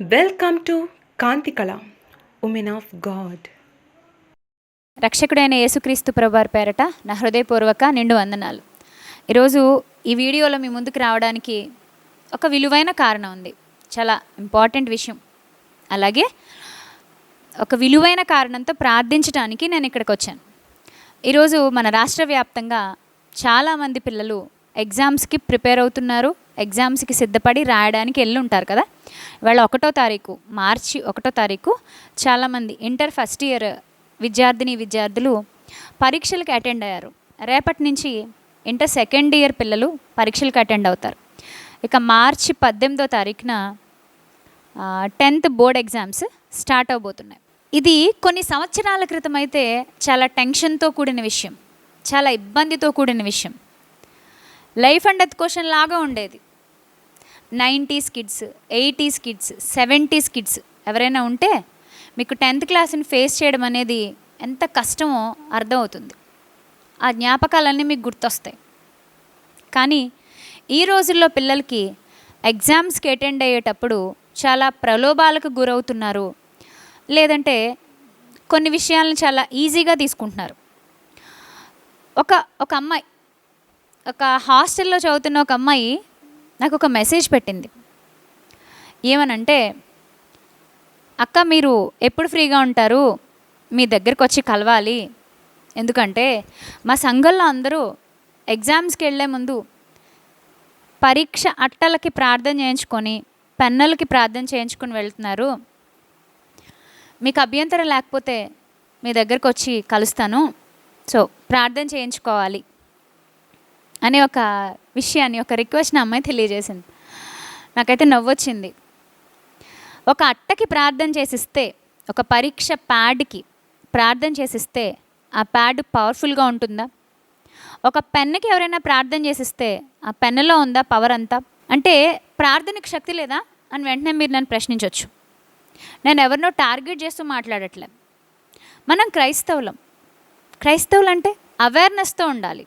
Welcome to Kanthikala women of God రక్షకుడైన యేసుక్రీస్తు ప్రభువారి పేరట నా హృదయపూర్వక నిండు వందనాలు. ఈరోజు ఈ వీడియోలో మీ ముందుకు రావడానికి ఒక విలువైన కారణం ఉంది. చాలా ఇంపార్టెంట్ విషయం. అలాగే ఒక విలువైన కారణంతో ప్రార్థించడానికి నేను ఇక్కడికి వచ్చాను. ఈరోజు మన రాష్ట్ర వ్యాప్తంగా చాలామంది పిల్లలు ఎగ్జామ్స్కి ప్రిపేర్ అవుతున్నారు. ఎగ్జామ్స్కి సిద్ధపడి రాయడానికి వెళ్ళి ఉంటారు కదా. ఇవాళ ఒకటో తారీఖు మార్చి ఒకటో తారీఖు చాలామంది ఇంటర్ ఫస్ట్ ఇయర్ విద్యార్థిని విద్యార్థులు పరీక్షలకు అటెండ్ అయ్యారు. రేపటి నుంచి ఇంటర్ సెకండ్ ఇయర్ పిల్లలు పరీక్షలకు అటెండ్ అవుతారు. ఇక మార్చి పద్దెనిమిదో తారీఖున టెన్త్ బోర్డ్ ఎగ్జామ్స్ స్టార్ట్ అవబోతున్నాయి. ఇది కొన్ని సంవత్సరాల క్రితం అయితే చాలా టెన్షన్తో కూడిన విషయం చాలా ఇబ్బందితో కూడిన విషయం. లైఫ్ అండ్ డెత్ క్వశ్చన్ లాగా ఉండేది. Nineties kids eighties kids seventies kids ఎవరైనా ఉంటే మీకు టెన్త్ క్లాస్ని ఫేస్ చేయడం అనేది ఎంత కష్టమో అర్థమవుతుంది. ఆ జ్ఞాపకాలన్నీ మీకు గుర్తొస్తాయి. కానీ ఈ రోజుల్లో పిల్లలకి ఎగ్జామ్స్కి అటెండ్ అయ్యేటప్పుడు చాలా ప్రలోభాలకు గురవుతున్నారు. లేదంటే కొన్ని విషయాలను చాలా ఈజీగా తీసుకుంటున్నారు. ఒక ఒక అమ్మాయి ఒక హాస్టల్లో చదువుతున్న ఒక అమ్మాయి నాకు ఒక మెసేజ్ పెట్టింది. ఏమనంటే అక్క మీరు ఎప్పుడు ఫ్రీగా ఉంటారు? మీ దగ్గరకు వచ్చి కలవాలి. ఎందుకంటే మా సంఘంలో అందరూ ఎగ్జామ్స్కి వెళ్ళే ముందు పరీక్ష అట్టలకి ప్రార్థన చేయించుకొని పెన్నులకి ప్రార్థన చేయించుకొని వెళ్తున్నారు. మీకు అభ్యంతరం లేకపోతే మీ దగ్గరకు వచ్చి కలుస్తాను. సో ప్రార్థన చేయించుకోవాలి. అనే ఒక విషయాన్ని ఒక రిక్వెస్ట్ నా అమ్మాయి తెలియజేసింది. నాకైతే నవ్వొచ్చింది. ఒక అట్టకి ప్రార్థన చేసిస్తే ఒక పరీక్ష ప్యాడ్కి ప్రార్థన చేసిస్తే ఆ ప్యాడ్ పవర్ఫుల్గా ఉంటుందా? ఒక పెన్నుకి ఎవరైనా ప్రార్థన చేసిస్తే ఆ పెన్నులో ఉందా పవర్ అంతా? అంటే ప్రార్థనకి శక్తి లేదా? అని వెంటనే మీరు నన్ను ప్రశ్నించవచ్చు నేను ఎవరినో టార్గెట్ చేస్తూ మాట్లాడట్లే. మనం క్రైస్తవులం. క్రైస్తవులు అంటే అవేర్నెస్తో ఉండాలి.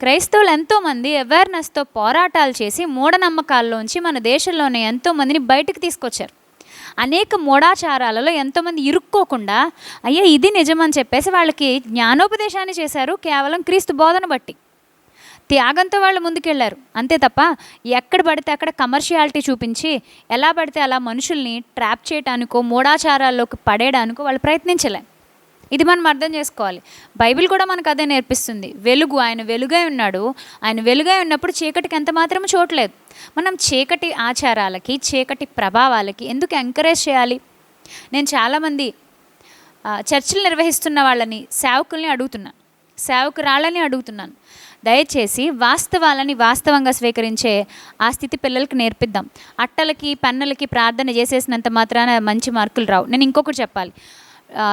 క్రైస్తవులు ఎంతోమంది అవేర్నెస్తో పోరాటాలు చేసి మూఢనమ్మకాల్లోంచి మన దేశంలోనే ఎంతోమందిని బయటకు తీసుకొచ్చారు. అనేక మూఢాచారాలలో ఎంతోమంది ఇరుక్కోకుండా అయ్యా ఇది నిజమని చెప్పేసి వాళ్ళకి జ్ఞానోపదేశాన్ని చేశారు కేవలం క్రీస్తు బోధన బట్టి. త్యాగంతో వాళ్ళు ముందుకెళ్ళారు అంతే తప్ప ఎక్కడ పడితే అక్కడ కమర్షియాలిటీ చూపించి ఎలా పడితే అలా మనుషుల్ని ట్రాప్ చేయడానికో మూఢాచారాల్లోకి పడేయడానికో వాళ్ళు ప్రయత్నించలే. ఇది మనం అర్థం చేసుకోవాలి. బైబిల్ కూడా మనకు అదే నేర్పిస్తుంది. వెలుగు ఆయన వెలుగై ఉన్నాడు. ఆయన వెలుగై ఉన్నప్పుడు చీకటికి ఎంత మాత్రం చోట్లేదు మనం చీకటి ఆచారాలకి చీకటి ప్రభావాలకి ఎందుకు ఎంకరేజ్ చేయాలి? నేను చాలామంది చర్చలు నిర్వహిస్తున్న వాళ్ళని సేవకుల్ని అడుగుతున్నాను సేవకురాళ్ళని అడుగుతున్నాను. దయచేసి వాస్తవాలని వాస్తవంగా స్వీకరించే ఆ స్థితి పిల్లలకి నేర్పిద్దాం. అట్టలకి పెన్నులకి ప్రార్థన చేసేసినంత మాత్రాన మంచి మార్కులు రావు. నేను ఇంకొకటి చెప్పాలి.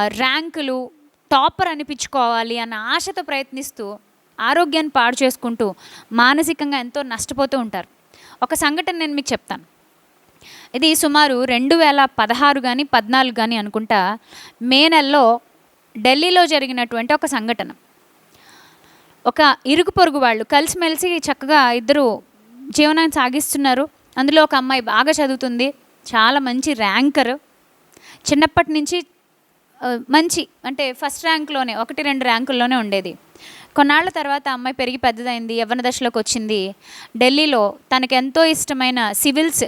ర్యాంకులు టాపర్ అనిపించుకోవాలి అన్న ఆశతో ప్రయత్నిస్తూ ఆరోగ్యాన్ని పాడు చేసుకుంటూ మానసికంగా ఎంతో నష్టపోతూ ఉంటారు. ఒక సంఘటన నేను మీకు చెప్తాను. ఇది సుమారు రెండు వేల పదహారు కానీ పద్నాలుగు కానీ అనుకుంటా మే నెలలో ఢిల్లీలో జరిగినటువంటి ఒక సంఘటన. ఒక ఇరుగు పొరుగు వాళ్ళు కలిసిమెలిసి చక్కగా ఇద్దరు జీవనాన్ని సాగిస్తున్నారు. అందులో ఒక అమ్మాయి బాగా చదువుతుంది. చాలా మంచి ర్యాంకర్. చిన్నప్పటి నుంచి మంచి అంటే ఫస్ట్ ర్యాంక్లోనే ఒకటి రెండు ర్యాంకుల్లోనే ఉండేది. కొన్నాళ్ళ తర్వాత అమ్మాయి పెరిగి పెద్దదైంది యవ్వన దశలోకి వచ్చింది. ఢిల్లీలో తనకు ఎంతో ఇష్టమైన సివిల్స్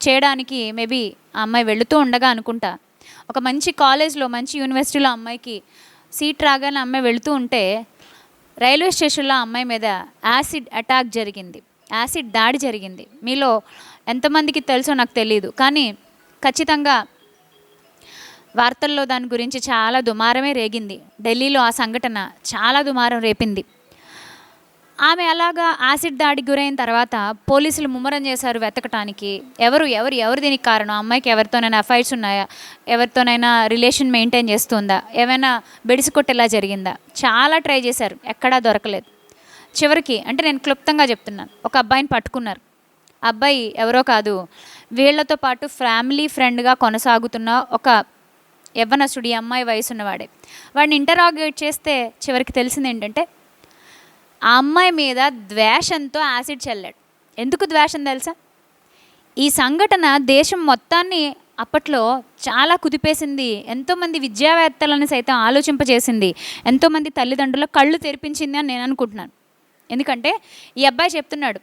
చేయడానికి మేబీ ఆ అమ్మాయి వెళుతూ ఉండగా అనుకుంటా. ఒక మంచి కాలేజ్లో మంచి యూనివర్సిటీలో అమ్మాయికి సీట్ రాగానే అమ్మాయి వెళుతూ ఉంటే రైల్వే స్టేషన్లో అమ్మాయి మీద యాసిడ్ అటాక్ జరిగింది. యాసిడ్ దాడి జరిగింది. మీలో ఎంతమందికి తెలుసో నాకు తెలియదు కానీ ఖచ్చితంగా వార్తల్లో దాని గురించి చాలా దుమారమే రేగింది. ఢిల్లీలో ఆ సంఘటన చాలా దుమారం రేపింది. ఆమె అలాగా యాసిడ్ దాడికి గురైన తర్వాత పోలీసులు ముమ్మరం చేశారు వెతకటానికి. ఎవరు ఎవరు ఎవరు దీనికి కారణం? అమ్మాయికి ఎవరితోనైనా అఫైర్స్ ఉన్నాయా? ఎవరితోనైనా రిలేషన్ మెయింటైన్ చేస్తుందా? ఏమైనా బెడిసి కొట్టేలా జరిగిందా? చాలా ట్రై చేశారు. ఎక్కడా దొరకలేదు. చివరికి అంటే నేను క్లుప్తంగా చెప్తున్నాను. ఒక అబ్బాయిని పట్టుకున్నారు. అబ్బాయి ఎవరో కాదు వీళ్ళతో పాటు ఫ్యామిలీ ఫ్రెండ్గా కొనసాగుతున్న ఒక యవ్వనసుడి అమ్మాయి వయసు ఉన్నవాడే వాడిని ఇంటరాగేట్ చేస్తే చివరికి తెలిసింది ఏంటంటే ఆ అమ్మాయి మీద ద్వేషంతో యాసిడ్ చల్లాడు. ఎందుకు ద్వేషం తెలుసా? ఈ సంఘటన దేశం మొత్తాన్ని అప్పట్లో చాలా కుదిపేసింది. ఎంతోమంది విద్యావేత్తలను సైతం ఆలోచింపజేసింది. ఎంతోమంది తల్లిదండ్రుల కళ్ళు తెరిపించింది అని నేను అనుకుంటున్నాను. ఎందుకంటే ఈ అబ్బాయి చెప్తున్నాడు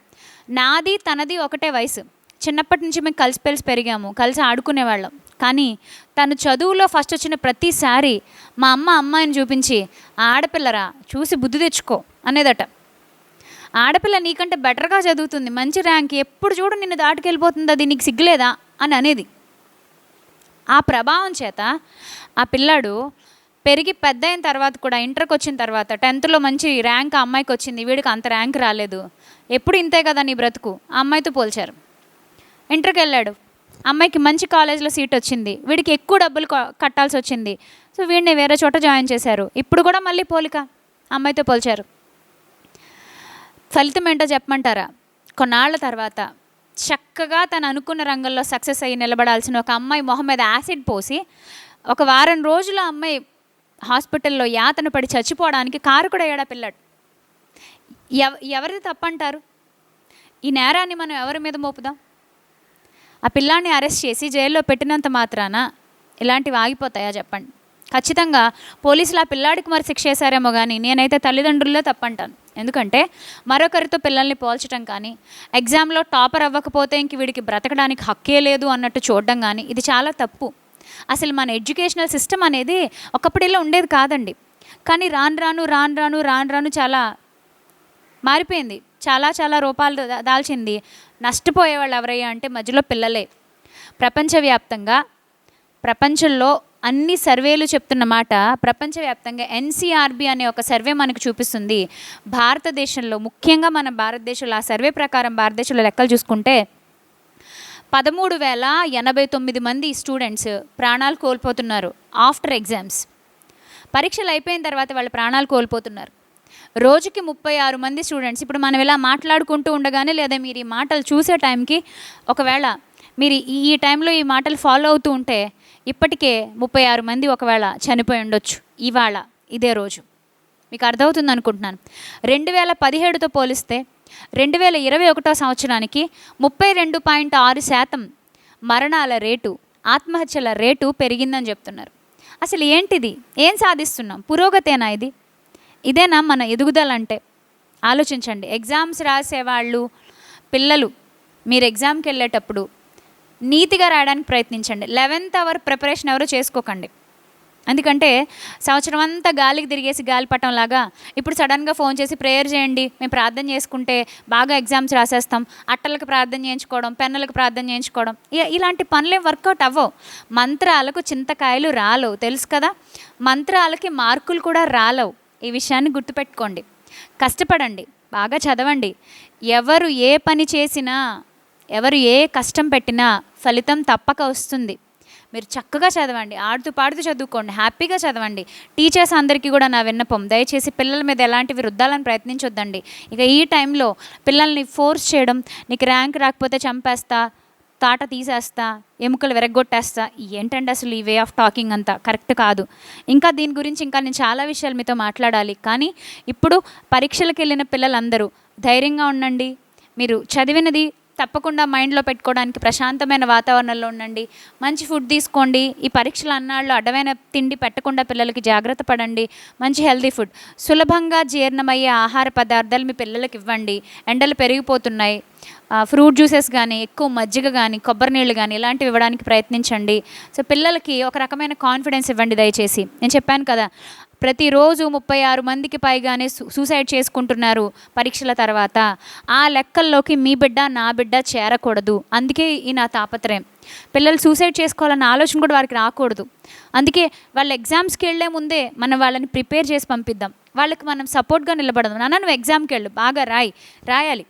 నాది తనది ఒకటే వయసు. చిన్నప్పటి నుంచి మేము కలిసి పెలిసి పెరిగాము. కలిసి ఆడుకునేవాళ్ళం. కానీ తను చదువులో ఫస్ట్ వచ్చిన ప్రతిసారి మా అమ్మ అమ్మాయిని చూపించి ఆడపిల్లరా చూసి బుద్ధి తెచ్చుకో అనేదట. ఆడపిల్ల నీకంటే బెటర్గా చదువుతుంది మంచి ర్యాంక్ ఎప్పుడు చూడు నిన్ను దాటుకెళ్ళిపోతుంది అది నీకు సిగ్గులేదా? అని అనేది. ఆ ప్రభావం చేత ఆ పిల్లాడు పెరిగి పెద్ద అయిన తర్వాత కూడా ఇంటర్కి వచ్చిన తర్వాత టెన్త్లో మంచి ర్యాంక్ ఆ అమ్మాయికి వచ్చింది. వీడికి అంత ర్యాంక్ రాలేదు. ఎప్పుడు ఇంతే కదా నీ బ్రతుకు? ఆ అమ్మాయితో పోల్చారు. ఇంటర్కి వెళ్ళాడు. అమ్మాయికి మంచి కాలేజ్లో సీట్ వచ్చింది. వీడికి ఎక్కువ డబ్బులు కట్టాల్సి వచ్చింది. సో వీడిని వేరే చోట జాయిన్ చేశారు. ఇప్పుడు కూడా మళ్ళీ పోలిక. అమ్మాయితో పోల్చారు. ఫలితం ఏంటో చెప్పమంటారా? కొన్నాళ్ళ తర్వాత చక్కగా తను అనుకున్న రంగంలో సక్సెస్ అయ్యి నిలబడాల్సిన ఒక అమ్మాయి మొహం మీద యాసిడ్ పోసి ఒక వారం రోజులు అమ్మాయి హాస్పిటల్లో యాతన పడి చచ్చిపోవడానికి కారు కూడా ఏడా పిల్లాడు. ఎవ ఎవరిది తప్పంటారు? ఈ నేరాన్ని మనం ఎవరి మీద మోపుదాం? ఆ పిల్లాన్ని అరెస్ట్ చేసి జైల్లో పెట్టినంత మాత్రాన ఇలాంటివి ఆగిపోతాయా చెప్పండి. ఖచ్చితంగా పోలీసులు ఆ పిల్లాడికి మరి శిక్ష చేశారేమో కానీ నేనైతే తల్లిదండ్రుల్లో తప్పంటాను. ఎందుకంటే మరొకరితో పిల్లల్ని పోల్చడం కానీ ఎగ్జామ్లో టాపర్ అవ్వకపోతే ఇంక వీడికి బ్రతకడానికి హక్కే లేదు అన్నట్టు చూడడం కానీ ఇది చాలా తప్పు. అసలు మన ఎడ్యుకేషనల్ సిస్టమ్ అనేది ఒకప్పుడు ఇలా ఉండేది కాదండి. కానీ రాను రాను రాను రాను రాను రాను చాలా మారిపోయింది. చాలా చాలా రూపాలు దాల్చింది. నష్టపోయే వాళ్ళు ఎవరయ్యా అంటే మధ్యలో పిల్లలే. ప్రపంచవ్యాప్తంగా ప్రపంచంలో అన్ని సర్వేలు చెప్తున్న మాట ప్రపంచవ్యాప్తంగా ఎన్సీఆర్బి అనే ఒక సర్వే మనకు చూపిస్తుంది. భారతదేశంలో ముఖ్యంగా మన భారతదేశంలో ఆ సర్వే ప్రకారం భారతదేశంలో లెక్కలు చూసుకుంటే పదమూడు వేల ఎనభై తొమ్మిది మంది స్టూడెంట్స్ ప్రాణాలు కోల్పోతున్నారు ఆఫ్టర్ ఎగ్జామ్స్. పరీక్షలు అయిపోయిన తర్వాత వాళ్ళ ప్రాణాలు కోల్పోతున్నారు. రోజుకి ముప్పై ఆరు మంది స్టూడెంట్స్ ఇప్పుడు మనం ఇలా మాట్లాడుకుంటూ ఉండగానే లేదా మీరు ఈ మాటలు చూసే టైంకి ఒకవేళ మీరు ఈ ఈ టైంలో ఈ మాటలు ఫాలో అవుతూ ఉంటే ఇప్పటికే ముప్పై ఆరు మంది ఒకవేళ చనిపోయి ఉండొచ్చు ఇవాళ ఇదే రోజు. మీకు అర్థమవుతుంది అనుకుంటున్నాను. రెండు వేల పదిహేడుతో పోలిస్తే రెండు వేల ఇరవై ఒకటో సంవత్సరానికి ముప్పై రెండు పాయింట్ ఆరు శాతం మరణాల రేటు ఆత్మహత్యల రేటు పెరిగిందని చెప్తున్నారు. అసలు ఏంటిది? ఏం సాధిస్తున్నాం? పురోగతేనా ఇది? ఇదేనా మన ఎదుగుదల అంటే ఆలోచించండి. ఎగ్జామ్స్ రాసేవాళ్ళు పిల్లలు మీరు ఎగ్జామ్కి వెళ్ళేటప్పుడు నీతిగా రాయడానికి ప్రయత్నించండి. లెవెన్త్ అవర్ ప్రిపరేషన్ ఎవరు చేసుకోకండి. ఎందుకంటే సంవత్సరం అంతా గాలికి తిరిగేసి గాలిపటం లాగా ఇప్పుడు సడన్గా ఫోన్ చేసి ప్రేయర్ చేయండి. మేము ప్రార్థన చేసుకుంటే బాగా ఎగ్జామ్స్ రాసేస్తాం. అట్టలకు ప్రార్థన చేయించుకోవడం పెన్నులకు ప్రార్థన చేయించుకోవడం ఇలాంటి పనులే వర్కౌట్ అవ్వవు. మంత్రాలకు చింతకాయలు రాలవు. తెలుసు కదా? మంత్రాలకి మార్కులు కూడా రాలవు. ఈ విషయాన్ని గుర్తుపెట్టుకోండి. కష్టపడండి. బాగా చదవండి. ఎవరు ఏ పని చేసినా ఎవరు ఏ కష్టం పెట్టినా ఫలితం తప్పక వస్తుంది. మీరు చక్కగా చదవండి. ఆడుతూ పాడుతూ చదువుకోండి. హ్యాపీగా చదవండి. టీచర్స్ అందరికీ కూడా నా విన్నపం. దయచేసి పిల్లల మీద ఎలాంటివి రుద్దాలని ప్రయత్నించొద్దండి. ఇక ఈ టైంలో పిల్లల్ని ఫోర్స్ చేయడం నీకు ర్యాంక్ రాకపోతే చంపేస్తా తాట తీసేస్తా ఎముకలు విరగొట్టేస్తా ఏంటంటే అసలు ఈ వే ఆఫ్ టాకింగ్ అంతా? కరెక్ట్ కాదు. ఇంకా దీని గురించి ఇంకా నేను చాలా విషయాలు మీతో మాట్లాడాలి. కానీ ఇప్పుడు పరీక్షలకు వెళ్ళిన పిల్లలందరూ ధైర్యంగా ఉండండి. మీరు చదివినది తప్పకుండా మైండ్లో పెట్టుకోవడానికి ప్రశాంతమైన వాతావరణంలో ఉండండి. మంచి ఫుడ్ తీసుకోండి. ఈ పరీక్షలు అన్నాళ్ళు అడ్డమైన తిండి పెట్టకుండా పిల్లలకి జాగ్రత్త పడండి. మంచి హెల్తీ ఫుడ్. సులభంగా జీర్ణమయ్యే ఆహార పదార్థాలు మీ పిల్లలకి ఇవ్వండి. ఎండలు పెరిగిపోతున్నాయి. ఫ్రూట్ జ్యూసెస్ కానీ ఎక్కువ మజ్జిగ కానీ కొబ్బరి నీళ్ళు కానీ ఇలాంటివి ఇవ్వడానికి ప్రయత్నించండి. సో పిల్లలకి ఒక రకమైన కాన్ఫిడెన్స్ ఇవ్వండి దయచేసి. నేను చెప్పాను కదా ప్రతిరోజు ముప్పై ఆరు మందికి పైగానే సూ- సూసైడ్ చేసుకుంటున్నారు పరీక్షల తర్వాత. ఆ లెక్కల్లోకి మీ బిడ్డ నా బిడ్డ చేరకూడదు. అందుకే ఈ నా తాపత్రయం. పిల్లలు సూసైడ్ చేసుకోవాలన్న ఆలోచన కూడా వారికి రాకూడదు. అందుకే వాళ్ళ ఎగ్జామ్స్కి వెళ్ళే ముందే మనం వాళ్ళని ప్రిపేర్ చేసి పంపిద్దాం. వాళ్ళకి మనం సపోర్ట్గా నిలబడదాం. నాన్న నువ్వు ఎగ్జామ్కి వెళ్ళు. బాగా రాయి. రాయాలి.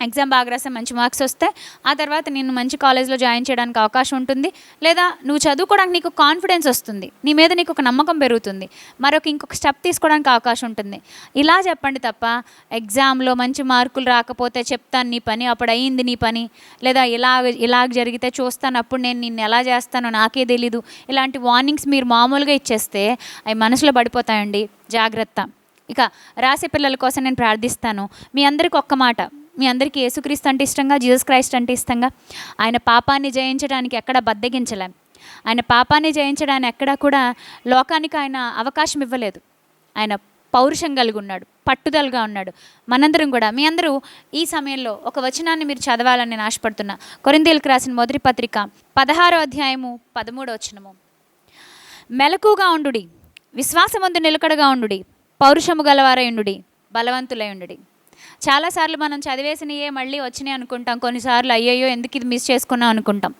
ఎగ్జామ్ బాగా రాస్తే మంచి మార్క్స్ వస్తే ఆ తర్వాత నేను మంచి కాలేజ్లో జాయిన్ చేయడానికి అవకాశం ఉంటుంది. లేదా నువ్వు చదువుకోవడానికి నీకు కాన్ఫిడెన్స్ వస్తుంది. నీ మీద నీకు ఒక నమ్మకం పెరుగుతుంది. మరొక ఇంకొక స్టెప్ తీసుకోవడానికి అవకాశం ఉంటుంది. ఇలా చెప్పండి తప్ప ఎగ్జామ్లో మంచి మార్కులు రాకపోతే చెప్తాను నీ పని అప్పుడు అయ్యింది నీ పని. లేదా ఇలా ఇలా జరిగితే చూస్తాను అప్పుడు నేను నిన్ను ఎలా చేస్తానో నాకే తెలీదు. ఇలాంటి వార్నింగ్స్ మీరు మామూలుగా ఇచ్చేస్తే అవి మనసులో పడిపోతాయండి. జాగ్రత్త. ఇక రాసే పిల్లల కోసం నేను ప్రార్థిస్తాను. మీ అందరికి ఒక్క మాట. మీ అందరికీ యేసుక్రీస్తు అంటే ఇష్టంగా జీసస్ క్రైస్ట్ అంటే ఇష్టంగా. ఆయన పాపాన్ని జయించడానికి ఎక్కడ బద్దగించలేం. ఆయన పాపాన్ని జయించడానికి ఎక్కడా కూడా లోకానికి ఆయన అవకాశం ఇవ్వలేదు. ఆయన పౌరుషం కలిగి ఉన్నాడు పట్టుదలగా ఉన్నాడు. మనందరం కూడా మీ అందరూ ఈ సమయంలో ఒక వచనాన్ని మీరు చదవాలని నేను ఆశపడుతున్నా. కొరిందేలకు రాసిన మొదటి పత్రిక పదహారో అధ్యాయము పదమూడో వచనము. మెలకుగా ఉండుడి విశ్వాసమందు నిలకడగా ఉండుడి పౌరుషము గలవారై ఉండుడి బలవంతులై ఉండుడి. చాలాసార్లు మనం చదివేసినయే మళ్ళీ వచ్చినాయి అనుకుంటాం. కొన్నిసార్లు అయ్యయ్యో ఎందుకు ఇది మిస్ చేసుకున్నాం అనుకుంటాం.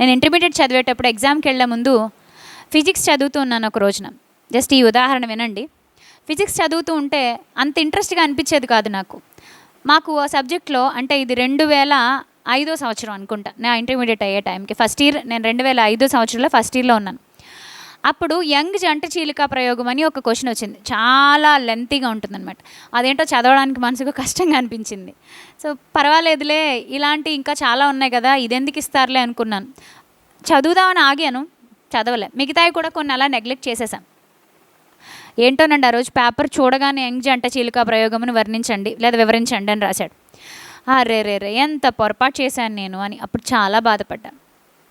నేను ఇంటర్మీడియట్ చదివేటప్పుడు ఎగ్జామ్కి వెళ్ళే ముందు ఫిజిక్స్ చదువుతూ ఉన్నాను ఒక రోజున. జస్ట్ ఈ ఉదాహరణ వినండి. ఫిజిక్స్ చదువుతూ ఉంటే అంత ఇంట్రెస్ట్గా అనిపించేది కాదు నాకు. మాకు ఆ సబ్జెక్ట్లో అంటే ఇది రెండు వేల ఐదో సంవత్సరం అనుకుంటా. నా ఇంటర్మీడియట్ అయ్యే టైంకి. ఫస్ట్ ఇయర్ నేను రెండు వేల ఐదో సంవత్సరంలో ఫస్ట్ ఇయర్లో ఉన్నాను. అప్పుడు యంగ్ జంట చీలిక ప్రయోగం అని ఒక క్వశ్చన్ వచ్చింది. చాలా లెంతీగా ఉంటుందన్నమాట. అదేంటో చదవడానికి మనసుకు కష్టంగా అనిపించింది. సో పర్వాలేదులే ఇలాంటి ఇంకా చాలా ఉన్నాయి కదా ఇదెందుకు ఇస్తారులే అనుకున్నాను. చదువుదామని ఆగాను చదవలే. మిగతావి కూడా కొన్ని అలా నెగ్లెక్ట్ చేసేసాం. ఏంటోనండి ఆ రోజు పేపర్ చూడగానే యంగ్ జంట చీలిక ప్రయోగమును వర్ణించండి లేదా వివరించండి అని రాశాడు. అరే రే రే ఎంత పొరపాటు చేశాను నేను అని అప్పుడు చాలా బాధపడ్డాను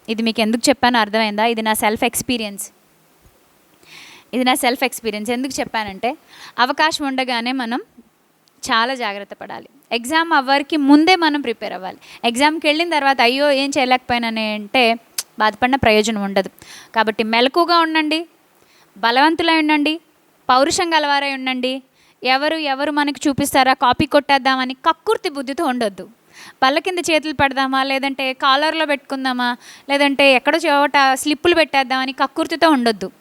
ఇది మీకు ఎందుకు చెప్పాను అర్థమైందా? ఇది నా సెల్ఫ్ ఎక్స్పీరియన్స్. ఇది నా సెల్ఫ్ ఎక్స్పీరియన్స్. ఎందుకు చెప్పానంటే అవకాశం ఉండగానే మనం చాలా జాగ్రత్త పడాలి. ఎగ్జామ్ అవర్కి ముందే మనం ప్రిపేర్ అవ్వాలి. ఎగ్జామ్కి వెళ్ళిన తర్వాత అయ్యో ఏం చేయలేకపోయినానే అంటే బాధపడిన ప్రయోజనం ఉండదు. కాబట్టి మెలకుగా ఉండండి బలవంతులై ఉండండి పౌరుషం గలవారై ఉండండి. ఎవరు ఎవరు మనకి చూపిస్తారా? కాపీ కొట్టేద్దామని కక్కుర్తి బుద్ధితో ఉండొద్దు. పళ్ళ కింద చేతులు పెడదామా? లేదంటే కాలర్లో పెట్టుకుందామా? లేదంటే ఎక్కడో చోట స్లిప్పులు పెట్టేద్దామని కక్కుర్తితో ఉండొద్దు.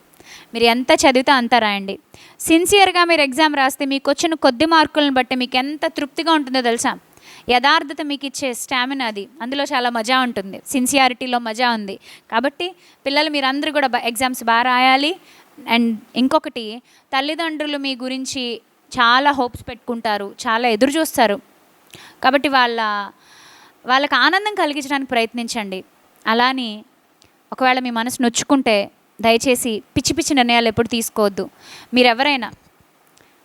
మీరు ఎంత చదివితే అంత రాయండి. సిన్సియర్గా మీరు ఎగ్జామ్ రాస్తే మీకు వచ్చిన కొద్ది మార్కులను బట్టి మీకు ఎంత తృప్తిగా ఉంటుందో తెలుసా? యథార్థత మీకు ఇచ్చే స్టామినా అది. అందులో చాలా మజా ఉంటుంది. సిన్సియారిటీలో మజా ఉంది. కాబట్టి పిల్లలు మీరందరూ కూడా బ- ఎగ్జామ్స్ బాగా రాయాలి. అండ్ ఇంకొకటి తల్లిదండ్రులు మీ గురించి చాలా హోప్స్ పెట్టుకుంటారు. చాలా ఎదురు చూస్తారు. కాబట్టి వాళ్ళ వాళ్ళకి ఆనందం కలిగించడానికి ప్రయత్నించండి. అలాని ఒకవేళ మీ మనసు నొచ్చుకుంటే దయచేసి పిచ్చి పిచ్చి నిర్ణయాలు ఎప్పుడు తీసుకోవద్దు. మీరెవరైనా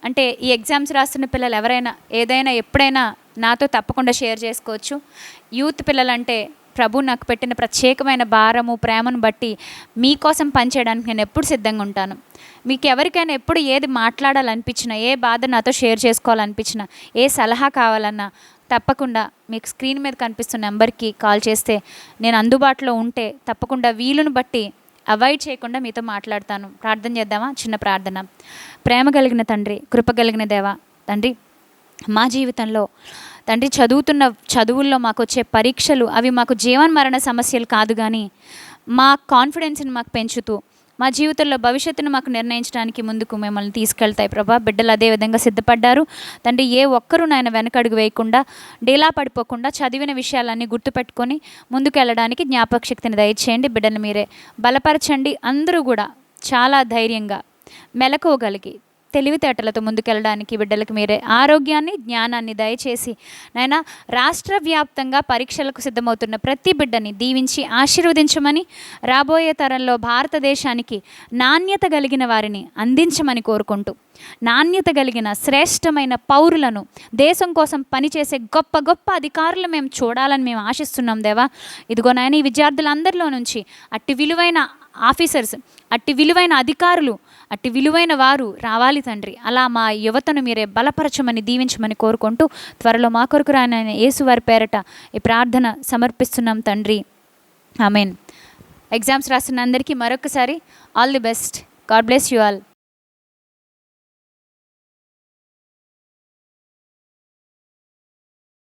అంటే ఈ ఎగ్జామ్స్ రాస్తున్న పిల్లలు ఎవరైనా ఏదైనా ఎప్పుడైనా నాతో తప్పకుండా షేర్ చేసుకోవచ్చు. యూత్ పిల్లలంటే ప్రభు నాకు పెట్టిన ప్రత్యేకమైన భారము ప్రేమను బట్టి మీకోసం పనిచేయడానికి నేను ఎప్పుడు సిద్ధంగా ఉంటాను. మీకు ఎవరికైనా ఎప్పుడు ఏది మాట్లాడాలనిపించినా ఏ బాధ నాతో షేర్ చేసుకోవాలనిపించినా ఏ సలహా కావాలన్నా తప్పకుండా మీకు స్క్రీన్ మీద కనిపిస్తున్న నెంబర్కి కాల్ చేస్తే నేను అందుబాటులో ఉంటే తప్పకుండా వీలును బట్టి అవాయిడ్ చేయకుండా మీతో మాట్లాడతాను. ప్రార్థన చేద్దామా? చిన్న ప్రార్థన. ప్రేమ కలిగిన తండ్రి కృప కలిగిన దేవా తండ్రి మా జీవితంలో తండ్రి చదువుతున్న చదువుల్లో మాకు వచ్చే పరీక్షలు అవి మాకు జీవన్ మరణ సమస్యలు కాదు కానీ మా కాన్ఫిడెన్స్ని మాకు పెంచుతూ మా జీవితంలో భవిష్యత్తును మాకు నిర్ణయించడానికి ముందుకు మిమ్మల్ని తీసుకెళ్తాయి ప్రభా. బిడ్డలు అదే విధంగా సిద్ధపడ్డారు. తండ్రి ఏ ఒక్కరూ నాయన వెనకడుగు వేయకుండా డేలా పడిపోకుండా చదివిన విషయాలన్నీ గుర్తుపెట్టుకొని ముందుకు వెళ్ళడానికి జ్ఞాపక శక్తిని దయచేయండి. బిడ్డలు మీరే బలపరచండి. అందరూ కూడా చాలా ధైర్యంగా మెలకువగలిగి తెలివితేటలతో ముందుకెళ్ళడానికి బిడ్డలకు మీరే ఆరోగ్యాన్ని జ్ఞానాన్ని దయచేసి నాయన రాష్ట్ర వ్యాప్తంగా పరీక్షలకు సిద్ధమవుతున్న ప్రతి బిడ్డని దీవించి ఆశీర్వదించమని రాబోయే తరంలో భారతదేశానికి నాణ్యత కలిగిన వారిని అందించమని కోరుకుంటూ నాణ్యత కలిగిన శ్రేష్టమైన పౌరులను దేశం కోసం పనిచేసే గొప్ప గొప్ప అధికారులు మేము చూడాలని మేము ఆశిస్తున్నాం దేవా. ఇదిగో నాయన ఈ విద్యార్థులందరిలో నుంచి అట్టి విలువైన ఆఫీసర్స్ అట్టి విలువైన అధికారులు అట్టి విలువైన వారు రావాలి తండ్రి. అలా మా యువతను మీరే బలపరచమని దీవించమని కోరుకుంటూ త్వరలో మా కొరకు రానైన యేసువారి పేరట ఈ ప్రార్థన సమర్పిస్తున్నాం తండ్రి. ఆమెన్. ఎగ్జామ్స్ రాస్తున్న అందరికీ మరొకసారి all the best. God bless you all.